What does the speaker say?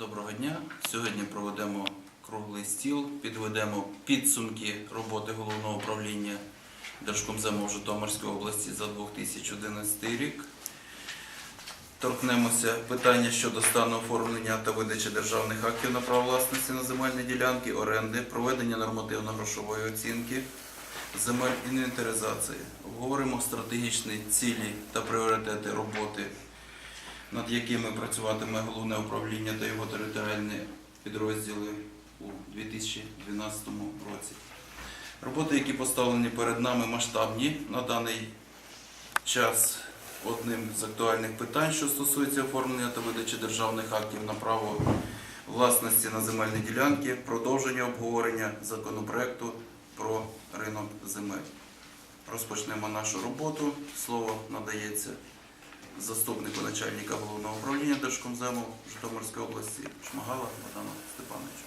Доброго дня. Сьогодні проведемо круглий стіл, підведемо підсумки роботи головного управління Держкомзему в Житомирській області за 2011 рік. Торкнемося питання щодо стану оформлення та видачі державних актів на право власності на земельні ділянки, оренди, проведення нормативно-грошової оцінки, земель інвентаризації. Обговоримо стратегічні цілі та пріоритети якими працюватиме головне управління та його територіальні підрозділи у 2012 році. Роботи, які поставлені перед нами, масштабні на даний час. Одним з актуальних питань, що стосується оформлення та видачі державних актів на право власності на земельні ділянки, продовження обговорення законопроекту про ринок земель. Розпочнемо нашу роботу. Слово надається заступнику начальника головного управління Держкомзему Житомирської області Шмагала Богдану Степановичу.